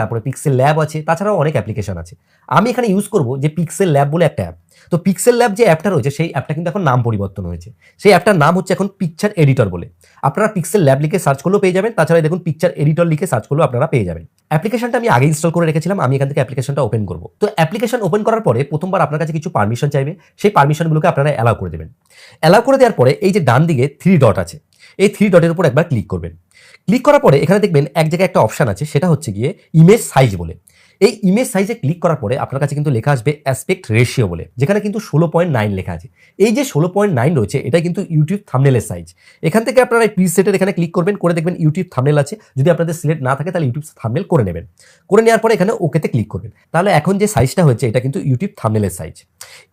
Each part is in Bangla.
তারপরে পিক্সেল ল্যাব আছে, তাছাড়াও অনেক অ্যাপ্লিকেশন আছে। আমি এখানে ইউজ করব যে পিক্সেল ল্যাব বলে একটা অ্যাপ তো পিক্সেল ল্যাব যে অ্যাপটা রয়েছে, সেই অ্যাপটা কিন্তু এখন নাম পরিবর্তন হয়েছে। সেই অ্যাপটার নাম হচ্ছে এখন পিকচার এডিটর বলে। আপনারা পিক্সেল ল্যাব লিখে সার্চ করলেও পেয়ে যাবেন তাছাড়া দেখুন পিকচার এডিটর লিখে সার্চ করলেও আপনারা পেয়ে যাবেন। অ্যাপ্লিকেশনটা আমি আগে ইনস্টল করে রেখেছিলাম, আমি এখান থেকে অ্যাপ্লিকেশনটা ওপেন করব। তো অ্যাপ্লিকেশন ওপেন করার পরে প্রথমবার আপনার কাছে কিছু পারমিশন চাইবে, সেই পারমিশনগুলোকে আপনারা অ্যালাউ করে দেবেন। অ্যালাউ করে দেওয়ার পরে এই যে ডান দিকে থ্রি ডট আছে, এই থ্রি ডটের উপর একবার ক্লিক করবেন। ক্লিক করার পরে এখানে দেখবেন এক জায়গায় একটা অপশান আছে, সেটা হচ্ছে গিয়ে ইমেজ সাইজ বলে। এই ইমেজ সাইজে ক্লিক করার পরে আপনার কাছে কিন্তু লেখা আসবে অ্যাসপেক্ট রেশিও বলে, যেখানে কিন্তু ষোলো পয়েন্ট নাইন লেখা আছে। এই যে ষোলো পয়েন্ট নাইন রয়েছে, এটা কিন্তু ইউটিউব থামনেলের সাইজ এখান থেকে আপনারা এই প্রিসেটের এখানে ক্লিক করবেন, করে দেখবেন ইউটিউব থামনেল আছে। যদি আপনাদের সিলেক্ট না থাকে, তাহলে ইউটিউব থামনেল করে নেবেন। করে নেওয়ার পরে এখানে ওকেতে ক্লিক করবেন। তাহলে এখন যে সাইজটা হয়েছে, এটা কিন্তু ইউটিউব থামনেলের সাইজ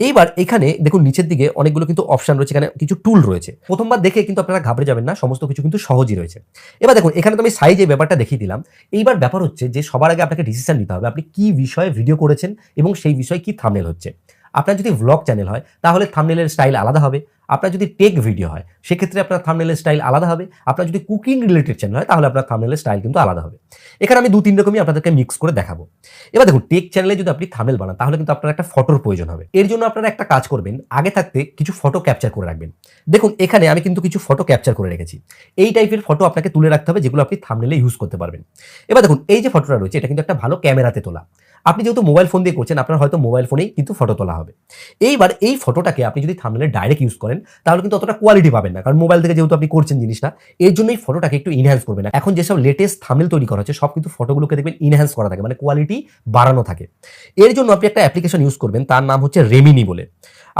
এইবার এখানে দেখুন, নিচের দিকে অনেকগুলো কিন্তু অপশন রয়েছে, এখানে কিছু টুল রয়েছে। প্রথমবার দেখে কিন্তু আপনারা ঘাবড়ে যাবেন না, সমস্ত কিছু কিন্তু সহজই রয়েছে। এবার দেখুন, এখানে তো আমি সাইজের ব্যাপারটা দেখিয়ে দিলাম। এইবার ব্যাপার হচ্ছে যে সবার আগে আপনাকে ডিসিশন নিতে হবে। আপনি কি বিষয়ে ভিডিও করেছেন এবং সেই বিষয়ে কি থামেল হচ্ছে? আপনার যদি ভ্লগ চ্যানেল হয়, তাহলে থামনেলের স্টাইল আলাদা হবে। আপনার যদি টেক ভিডিও হয়, সেক্ষেত্রে আপনার থামনেলের স্টাইল আলাদা হবে। আপনার যদি কুকিং রিলেটেড চ্যানেল হয়, তাহলে আপনার থামনেলের স্টাইল কিন্তু আলাদা হবে। এখানে আমি দু তিন রকমই আপনাদেরকে মিক্স করে দেখাবো। এবার দেখুন টেক চ্যানেলে যদি আপনি থামেল বানান, তাহলে কিন্তু আপনার একটা ফটোর প্রয়োজন হবে। এর জন্য আপনারা একটা কাজ করবেন, আগে থাকতে কিছু ফটো ক্যাপচার করে রাখবেন। দেখুন, এখানে আমি কিন্তু কিছু ফটো ক্যাপচার করে রেখেছি। এই টাইপের ফটো আপনাকে তুলে রাখতে হবে, যেগুলো আপনি থামনেলে ইউজ করতে পারবেন। এবার দেখুন, এই যে ফটোটা রয়েছে, এটা কিন্তু একটা ভালো ক্যামেরাতে তোলা। আপনি যেহেতু মোবাইল ফোন দিয়ে করছেন, আপনার হয়তো মোবাইল ফোনেই কিন্তু ফটো তোলা হবে। এইবার এই ফটোটাকে আপনি যদি থামনেলে ডাইরেক্ট ইউজ করেন, তাহলে কিন্তু অতটা কোয়ালিটি পাবেন না। কারণ মোবাইল থেকে যেহেতু আপনি করছেন জিনিসটা এর জন্য এই ফটোটাকে একটু ইনহ্যান্স করবেন। এখন যেসব লেটেস্ট থামেল তৈরি করা হচ্ছে, সব কিন্তু ফটোগুলোকে দেখবেন ইনহ্যান্স করা থাকে মানে কোয়ালিটি বাড়ানো থাকে। এর জন্য আপনি একটা অ্যাপ্লিকেশন ইউজ করবেন, তার নাম হচ্ছে রেমিনি বলে।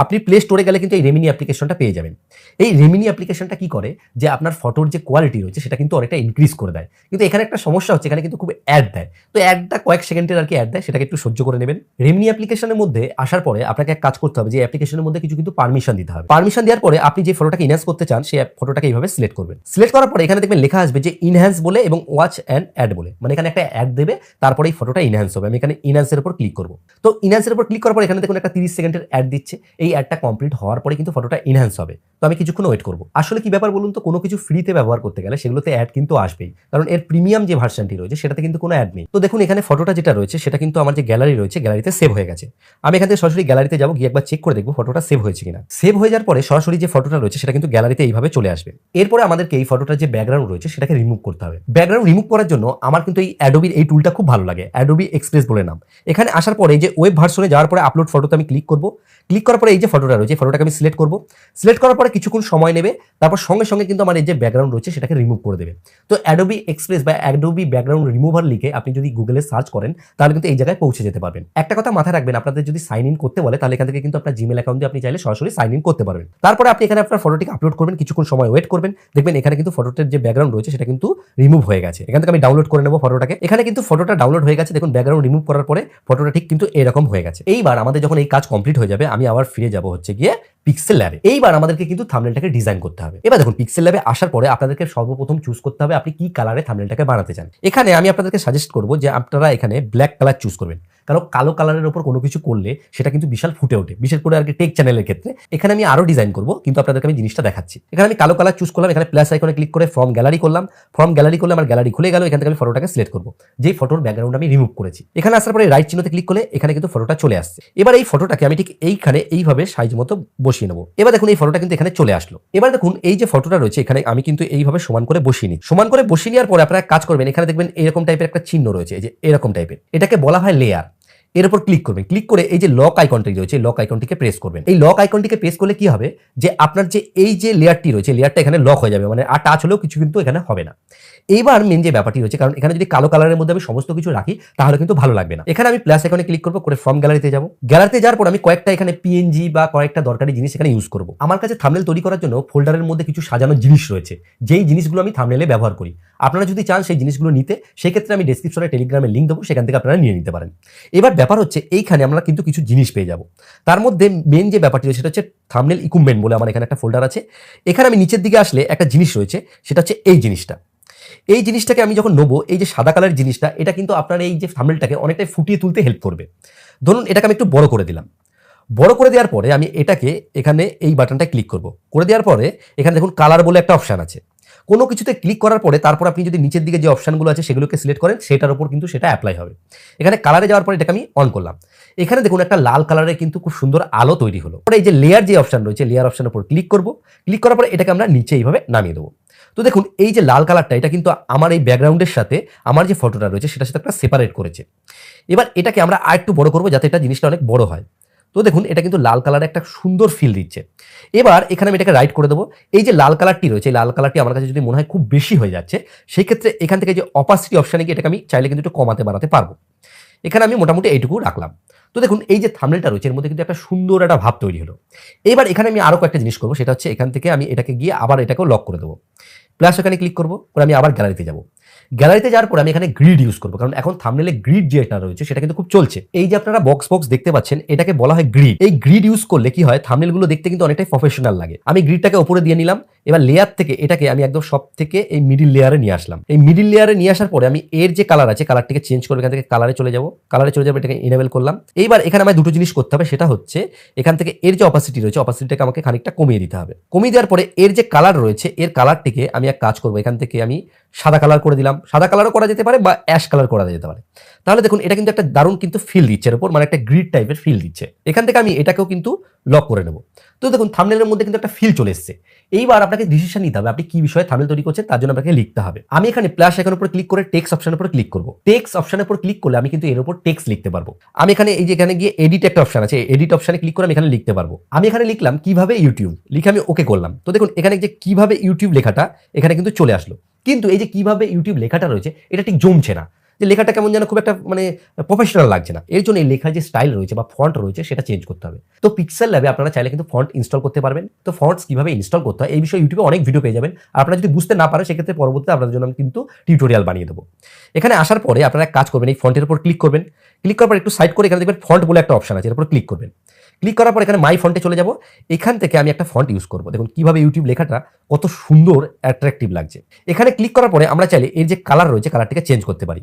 আপনি প্লে স্টোরে গেলে কিন্তু এই রেমিনি অ্যাপ্লিকেশনটা পেয়ে যাবেন। এই রেমিনি অ্যাপ্লিকেশনটা কি করে? যে আপনার ফটোর যে কোয়ালিটি রয়েছে, সেটা কিন্তু অনেকটা ইনক্রিজ করে দেয়। কিন্তু এখানে একটা সমস্যা হচ্ছে, এখানে কিন্তু খুব অ্যাড দেয়। তো অ্যাডটা কয়েক সেকেন্ডের আর কি অ্যাড দেয় সেটাকে একটু সহ্য করে নেবেন। রেমিনি অ্যাপ্লিকেশনের মধ্যে আসার পরে আপনাকে এক কাজ করতে হবে, যে অ্যাপ্লিকেশনের মধ্যে কিছু কিন্তু পারমিশন দিতে হবে। পারমিশন দেওয়ার পরে আপনি যে ফটোটাকে ইনহ্যান্স করতে চান, সেই ফটোটাকে এইভাবে সিলেক্ট করবেন। সিলেক্ট করার পরে এখানে দেখবেন লেখা আসবে যে ইনহ্যান্স বলে এবং ওয়াচ অ্যান্ড অ্যাড বলে। মানে এখানে একটা অ্যাড দেবে, তারপরে এই ফটোটা ইনহ্যান্স হবে। আমি এখানে ইনহ্যান্সের উপর ক্লিক করব। তো ইনহ্যান্সের উপর ক্লিক করার পর এখানে দেখুন একটা তিরিশ সেকেন্ডের অ্যাড দিচ্ছে। এই অ্যাডটা কমপ্লিট হওয়ার পরে কিন্তু ফটোটা ইনহ্যান্স হবে। তো আমি কিছুক্ষণ ওয়েট করব। আসলে কি ব্যাপার বলুন তো, কোনো কিছু ফ্রিতে ব্যবহার করতে গেলে সেগুলোতে অ্যাড কিন্তু আসবেই। কারণ এর প্রিমিয়াম যে ভার্সনটি রয়েছে, সেটাতে কিন্তু কোনো অ্যাড নেই। তো দেখুন এখানে ফটোটা যেটা রয়েছে, সেটা কিন্তু আমার যে গ্যালারি রয়েছে গ্যালারিতে সেভ হয়ে গেছে। আমি এখান থেকে সরাসরি গ্যালারিতে যাব, গিয়ে একবার চেক করে দেখব ফটোটা সেভ হয়েছে কিনা। সেভ হয়ে যাওয়ার পরে সরাসরি যে ফটোটা রয়েছে, সেটা কিন্তু গ্যালারিতে এইভাবে চলে আসবে। এরপরে আমাদেরকে এই ফটোটার যে ব্যাকগ্রাউন্ড রয়েছে, সেটাকে রিমুভ করতে হবে। ব্যাকগ্রাউন্ড রিমুভ করার জন্য আমার কিন্তু এই অ্যাডোবির এই টুলটা খুব ভালো লাগে অ্যাডোবি এক্সপ্রেস বলে নাম। এখানে আসার পরে যে ওয়েব ভার্সনে যাওয়ার পরে আপলোড ফটোতে আমি ক্লিক করব। ক্লিক করার পরে এই যে ফটোটা রয়েছে ফটোটাকে আমি সিলেক্ট করব। সিলেক্ট করার পরে কিছুক্ষণ সময় নেবে, তারপর সঙ্গে সঙ্গে কিন্তু আমার এই যে ব্যাকগ্রাউন্ড রয়েছে, সেটাকে রিমুভ করে দেবে। তো অ্যাডোবি এক্সপ্রেস বা অ্যাডোবি ব্যাকগ্রাউন্ড রিমুভার লিখে আপনি যদি গুগলে সার্চ করেন, তাহলে কিন্তু এই পৌঁছে যেতে পারবেন। একটা কথা মাথায় রাখবেন, আপনাদের যদি সাইন ইন করতে বলে, তাহলে এখান থেকে কিন্তু আপনার জিমেল অ্যাকাউন্ট দিয়ে আপনি চাইলে সরাসরি সাইন ইন করতে পারবেন। তারপরে আপনি এখানে আপনার ফটোটিকে আপলোড করবেন, কিছুক্ষণ সময় ওয়েট করবেন। দেখবেন এখানে কিন্তু ফটোটার যে ব্যাকগ্রাউন্ড রয়েছে, সেটা কিন্তু রিমুভ হয়ে গেছে। এখান থেকে আমি ডাউনলোড করে নেব ফটোটাকে এখানে কিন্তু ফটোটা ডাউনলোড হয়ে গেছে, দেখুন ব্যাকগ্রাউন্ড রিমুভ করার পরে ফটোটা ঠিক কিন্তু এরকম হয়ে গেছে। এইবার আমাদের যখন এই কাজ কমপ্লিট হয়ে যাবে, আমি আবার ফিরে যাব হচ্ছে গিয়ে পিক্সেল ল্যাবে এইবার আমাদেরকে কিন্তু থামনেলটাকে ডিজাইন করতে হবে। এবার দেখুন পিক্সেল ল্যাবে আসার পরে আপনাদেরকে সর্বপ্রথম চুজ করতে হবে আপনি কি কালারে থামনেলটাকে বানাতে চান। এখানে আমি আপনাদেরকে সাজেস্ট করব যে আপনারা এখানে ব্ল্যাক কালার চুজ করবেন। কারণ কালো কালারের উপর কোনো কিছু করলে সেটা কিন্তু বিশাল ফুটে ওঠে। বিশেষ করে আর কি টেক চ্যানেলের ক্ষেত্রে। এখানে আমি আরও ডিজাইন করব, কিন্তু আপনাদেরকে আমি জিনিসটা দেখাচ্ছি। এখানে আমি কালো কালার চুজ করলাম, এখানে প্লাস আইকনে ক্লিক করে ফর্ম গ্যালারি করলাম। ফর্ম গ্যালারি করলে আমার গ্যালারি খুলে গেল, এখান থেকে আমি ফটোটাকে সিলেক্ট করব। যেই ফটোর ব্যাকগ্রাউন্ড আমি রিমুভ করেছি। এখানে আসার পরে রাইট চিহ্নতে ক্লিক করলে এখানে কিন্তু ফটোটা চলে আসছে। এবার এই ফটোটাকে আমি ঠিক এইখানে এইভাবে সাইজ মতো বসিয়ে নেব। এবার দেখুন, এই ফটোটা কিন্তু এখানে চলে আসলো। এবার দেখুন, এই যে ফটোটা রয়েছে, এখানে আমি কিন্তু এইভাবে সমান করে বসিয়ে নিই সমান করে বসিয়ে নেওয়ার পরে আপনারা কাজ করবেন, এখানে দেখবেন এরকম টাইপের একটা চিহ্ন রয়েছে যে এরকম টাইপের এটাকে বলা হয় লেয়ার এর উপর ক্লিক করবেন। ক্লিক করে এই যে লক আইকনটি রয়েছে লক আইকনটিকে প্রেস করবেন। এই লক আইকনটিকে প্রেস করলে কি হবে? যে আপনার যে এই যে লেয়ারটি রয়েছে লেয়ারটা এখানে লক হয়ে যাবে মানে আর টাচ হলেও কিছু কিন্তু এখানে হবে না। এইবার মেন যে ব্যাপারটি রয়েছে, কারণ এখানে যদি কালো কালারের মধ্যে আমি সমস্ত কিছু রাখি, তাহলে কিন্তু ভালো লাগবে না। এখানে আমি প্লাস আইকনে ক্লিক করব, করে ফর্ম গ্যালারিতে যাব। গ্যালারিতে যাওয়ার পর আমি কয়েকটা এখানে পিএনজি বা কয়েকটা দরকারি জিনিস এখানে ইউজ করব। আমার কাছে থামনেল তৈরি করার জন্য ফোল্ডারের মধ্যে কিছু সাজানো জিনিস রয়েছে। যেই জিনিসগুলো আমি থামনেলে ব্যবহার করি। আপনারা যদি চান সেই জিনিসগুলো নিতে, সেক্ষেত্রে আমি ডেসক্রিপশনে টেলিগ্রামে লিঙ্ক দেবো, সেখান থেকে আপনারা নিয়ে নিতে পারেন। এবার ব্যাপার হচ্ছে, এইখানে আমরা কিন্তু কিছু জিনিস পেয়ে যাব। তার মধ্যে মেন যে ব্যাপারটি রয়েছে, সেটা হচ্ছে থামনেল ইকুইপমেন্ট বলে আমার এখানে একটা ফোল্ডার আছে। এখানে আমি নিচের দিকে আসলে একটা জিনিস রয়েছে, সেটা হচ্ছে এই জিনিসটা। এই জিনিসটাকে আমি যখন নেব, এই যে সাদা কালার জিনিসটা, এটা কিন্তু আপনার এই যে থামনেলটাকে অনেকটাই ফুটিয়ে তুলতে হেল্প করবে। ধরুন, এটাকে আমি একটু বড় করে দিলাম। বড় করে দেওয়ার পরে আমি এটাকে এখানে এই বাটনটা ক্লিক করব। করে দেওয়ার পরে এখানে দেখুন কালার বলে একটা অপশান আছে। কোনো কিছুতে ক্লিক করার পরে তারপর আপনি যদি নিচের দিকে যে অপশনগুলো আছে সেগুলোকে সিলেক্ট করেন, সেটার উপর কিন্তু সেটা অ্যাপ্লাই হবে। এখানে কালারে যাওয়ার পরে এটাকে আমি অন করলাম। এখানে দেখুন একটা লাল কালারের কিন্তু খুব সুন্দর আলো তৈরি হলো। এই যে লেয়ার যে অপশান রয়েছে লেয়ার অপশনের উপর ক্লিক করব। ক্লিক করার পরে এটাকে আমরা নিচে এইভাবে নামিয়ে দেবো। তো দেখুন, এই যে লাল কালারটা এটা কিন্তু আমার এই ব্যাকগ্রাউন্ডের সাথে আমার যে ফটোটা রয়েছে, সেটার সাথে একটা সেপারেট করেছে। এবার এটাকে আমরা আর একটু বড় করব যাতে এটা জিনিসটা অনেক বড় হয়। তো দেখুন, এটা কিন্তু লাল কালারে একটা সুন্দর ফিল দিচ্ছে। এবার এখানে আমি এটাকে রাইট করে দেবো। এই যে লাল কালারটি রয়েছে, এই লাল কালারটি আমার কাছে যদি মনে হয় খুব বেশি হয়ে যাচ্ছে, সেই ক্ষেত্রে এখান থেকে যে অপাসিটি অপশানে গিয়ে এটাকে আমি চাইলে কিন্তু একটু কমাতে, বাড়াতে পারব। এখানে আমি মোটামুটি এইটুকু রাখলাম। তো দেখুন, এই যে থামনেলটা রয়েছে, এর মধ্যে কিন্তু একটা সুন্দর একটা ভাব তৈরি হলো। এবার এখানে আমি আরও কয়েকটা জিনিস করব, সেটা হচ্ছে এখান থেকে আমি এটাকে গিয়ে আবার এটাকেও লক করে দেবো। প্লাস এখানে ক্লিক করব করে আমি আবার গ্যালারিতে যাব। গ্যালারিতে যাওয়ার পর আমি এখানে গ্রিড ইউজ করব। কারণ এখন থামনেলে গ্রিড যেটা রয়েছে, সেটা কিন্তু খুব চলছে। এই যে আপনারা বক্স বক্স দেখতে পাচ্ছেন, এটাকে বলা হয় গ্রিড এই গ্রিড ইউজ করলে কি হয় থামনেলগুলো দেখতে কিন্তু অনেকটাই প্রফেশনাল লাগে। আমি গ্রিডটাকে ওপরে দিয়ে নিলাম, এবার লেয়ার থেকে এটাকে আমি একদম সব থেকে এই মিডিল লেয়ারে নিয়ে আসলাম। এই মিডিল লেয়ারে নিয়ে আসার পরে আমি এর যে কালার আছে কালারটিকে চেঞ্জ করব, এখান থেকে কালারে চলে যাব। কালারে চলে যাব, এটাকে ইনেবল করলাম। এইবার এখানে আমার দুটো জিনিস করতে হবে, সেটা হচ্ছে এখান থেকে এর যে অপাসিটি রয়েছে অপাসিটিটাকে আমাকে খানিকটা কমিয়ে দিতে হবে। কমিয়ে দেওয়ার পরে এর যে কালার রয়েছে, এর কালারটিকে আমি এক কাজ করব, এখান থেকে আমি সাদা কালার করে দিলাম। সাদা কালারও করা যেতে পারে বা অ্যাশ কালার করা যেতে পারে। তাহলে দেখুন, এটা কিন্তু একটা দারুণ কিন্তু ফিল দিচ্ছে এর উপর মানে একটা গ্রিড টাইপের ফিল দিচ্ছে। এখান থেকে আমি এটাকেও কিন্তু লক করে নেব। তো দেখুন থামনেলের মধ্যে কিন্তু একটা ফিল চলে এসছে। এইবার আপনাকে ডিসিশন নিতে হবে, আপনি কি বিষয়ে থামনেল তৈরি করছেন, তার জন্য আপনাকে লিখতে হবে। আমি এখানে প্লাস এখানের উপর ক্লিক করে টেক্স অপশনের উপর ক্লিক করব। টেক্স অপশনের উপর ক্লিক করলে আমি কিন্তু এর উপর টেক্স লিখতে পারব। আমি এখানে, এই যে এখানে গিয়ে এডিট একটা অপশন আছে এডিট অপশনে ক্লিক করে আমি এখানে লিখতে পারব। আমি এখানে লিখলাম, কীভাবে ইউটিউব লিখে আমি ওকে করলাম। তো দেখুন, এখানে যে কীভাবে ইউটিউব লেখাটা, এখানে কিন্তু চলে আসলো। কিন্তু এই যে কীভাবে ইউটিউব লেখাটা রয়েছে এটা ঠিক জমছে না। যে লেখাটা কেমন যেন খুব একটা মানে প্রফেশনাল লাগছে না। এর জন্য এই লেখার যে স্টাইল রয়েছে বা ফন্ট রয়েছে, সেটা চেঞ্জ করতে হবে। তো পিক্সেল ল্যাবে আপনারা চাইলে কিন্তু ফন্ট ইনস্টল করতে পারবেন। তো ফন্টস কীভাবে ইনস্টল করতে হয়, এই বিষয়ে ইউটিউবে অনেক ভিডিও পেয়ে যাবেন। আপনারা যদি বুঝতে না পারেন, সেক্ষেত্রে পরবর্তীতে আপনাদের জন্য আমি কিন্তু টিউটোরিয়াল বানিয়ে দেবো। এখানে আসার পরে আপনারা কাজ করবেন, এই ফন্টের উপর ক্লিক করবেন। ক্লিক করার পর একটু সাইড করে এখানে দেখবেন ফন্ট বলে একটা অপশন আছে, এর উপর ক্লিক করবেন। ক্লিক করার পর এখানে মাই ফন্টে চলে যাব। এখান থেকে আমি একটা ফন্ট ইউজ করব। দেখুন কীভাবে ইউটিউব লেখাটা কত সুন্দর অ্যাট্রাকটিভ লাগছে। এখানে ক্লিক করার পরে আমরা চাইলে এর যে কালার রয়েছে কালারটিকে চেঞ্জ করতে পারি।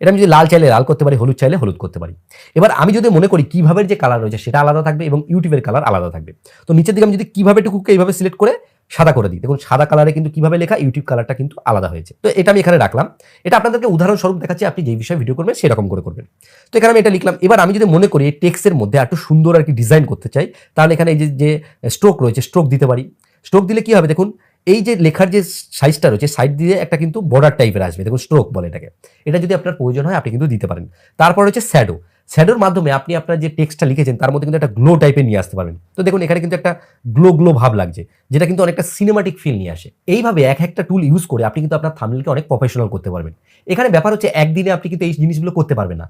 এটা আমি যদি লাল চাইলে লাল করতে পারি, হলুদ চাইলে হলুদ করতে পারি। এবার আমি যদি মনে করি কীভাবে যে কালার রয়েছে সেটা আলাদা থাকবে এবং ইউটিউবের কালার আলাদা থাকবে। তো নিচের দিকে আমি যদি কীভাবে টুকুকে এইভাবে সিলেক্ট করে সাদা করে দিই। দেখুন, সাদা কালারে কিন্তু কীভাবে লেখা, ইউটিউব কালারটা কিন্তু আলাদা হয়েছে। তো এটা আমি এখানে রাখলাম। এটা আপনাদেরকে উদাহরণস্বরূপ দেখাচ্ছি, আপনি যেই বিষয়ে ভিডিও করবেন সেরকম করে করবেন। তো এখানে আমি এটা লিখলাম। এবার আমি যদি মনে করি এই টেক্সের মধ্যে একটু সুন্দর আর কি ডিজাইন করতে চাই, তাহলে এখানে এই যে যে স্ট্রোক রয়েছে স্ট্রোক দিতে পারি। স্ট্রোক দিলে কি হবে? দেখুন এই যে লেখার যে সাইজটা রয়েছে সাইড দিয়ে একটা কিন্তু বর্ডার টাইপের আসবে, দেখুন স্ট্রোক বলে এটাকে। এটা যদি আপনার প্রয়োজন হয়, আপনি কিন্তু দিতে পারেন। তারপর হচ্ছে স্যাডো শ্যাডোর মাধ্যমে আপনি আপনার যে টেক্সটটা লিখেছেন, তার মধ্যে কিন্তু একটা গ্লো টাইপের নিয়ে আসতে পারবেন। তো দেখুন, এখানে কিন্তু একটা গ্লো গ্লো ভাব লাগছে, যেটা কিন্তু অনেকটা সিনেমাটিক ফিল নিয়ে আসে। এইভাবে এক একটা টুল ইউজ করে আপনি কিন্তু আপনার থামনেলকে অনেক প্রফেশনাল করতে পারবেন। এখানে ব্যাপার হচ্ছে, একদিনে আপনি কিন্তু এই জিনিসগুলো করতে পারবেন না।